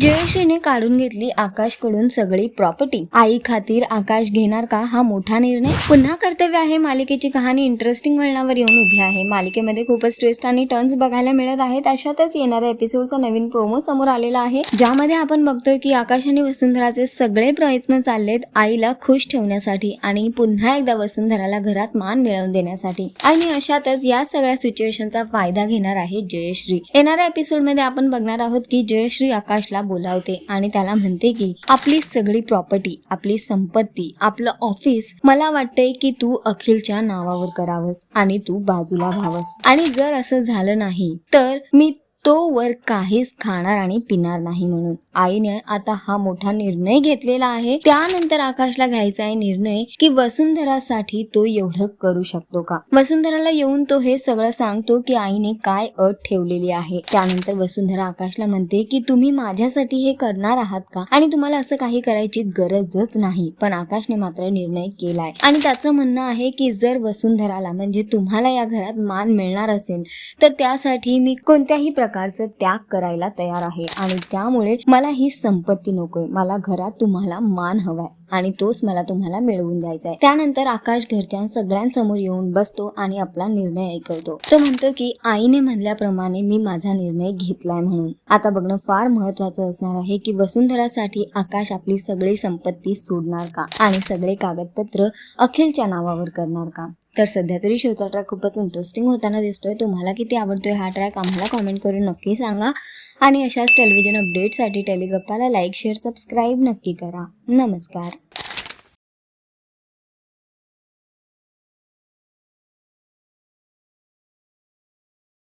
जयश्रीने काढून घेतली आकाशकडून सगळी प्रॉपर्टी. आई खातीर आकाश घेणार का? हा मोठा निर्णय. पुन्हा कर्तव्य आहे मालिकेची कहाणी इंटरेस्टिंग वळणावर येऊन उभी आहे. मालिकेमध्ये खूपच ट्विस्ट आणि टर्न्स बघायला मिळत आहेत. अशातच येणाऱ्या एपिसोडचा नवीन प्रोमो समोर आलेला आहे. ज्यामध्ये आपण बघतोय की आकाश आणि वसुंधराचे सगळे प्रयत्न चाललेत आईला खुश ठेवण्यासाठी आणि पुन्हा एकदा वसुंधराला घरात मान मिळवून देण्यासाठी. आणि अशातच या सगळ्या सिच्युएशनचा फायदा घेणार आहे जयश्री. येणाऱ्या एपिसोडमध्ये आपण बघणार आहोत की जयश्री आकाशला बोलावते आणि त्याला म्हणते की आपली सगळी प्रॉपर्टी आपली संपत्ती आपलं ऑफिस मला वाटतंय की तू अखिलच्या नावावर करावंस आणि तू बाजूला व्हावंस. आणि जर असं झालं नाही तर मी तो वर काहीच खाणार आणि पिणार नाही म्हणून. आईने आता हा मोठा निर्णय घेतलेला आहे. त्यानंतर आकाशला घ्यायचा आहे निर्णय की वसुंधरासाठी तो एवढं करू शकतो का? वसुंधराला येऊन तो हे सगळं सांगतो की आईने काय अट ठेवलेली आहे. त्यानंतर वसुंधरा आकाशला म्हणते की तुम्ही माझ्यासाठी हे करणार आहात का? आणि तुम्हाला असं काही करायची गरजच नाही. पण आकाशने मात्र निर्णय केलाय. आणि त्याचं म्हणणं आहे की जर वसुंधराला म्हणजे तुम्हाला या घरात मान मिळणार असेल तर त्यासाठी मी कोणत्याही प्रकारचं त्याग करायला तयार आहे. आणि त्यामुळे मला ही संपत्ती नकोय. मला घरात तुम्हाला मान हवाय. आणि तोच मला तुम्हाला मिळवून द्यायचा आहे. त्यानंतर आकाश घरच्या सगळ्यांसमोर येऊन बसतो आणि आपला निर्णय ऐकवतो. तो म्हणतो की आईने म्हणल्याप्रमाणे मी माझा निर्णय घेतलाय म्हणून. आता बघणं फार महत्वाचं असणार आहे की वसुंधरासाठी आकाश आपली सगळी संपत्ती सोडणार का? आणि सगळे कागदपत्र अखिलच्या नावावर करणार का? तर सध्या तरी शोचा ट्रॅक खूपच इंटरेस्टिंग होताना दिसतोय. तुम्हाला किती आवडतोय हा ट्रॅक आम्हाला कॉमेंट करून नक्की सांगा. आणि अशाच टेलिव्हिजन अपडेटसाठी टेलिगप्पाला लाईक शेअर सबस्क्राईब नक्की करा. नमस्कार.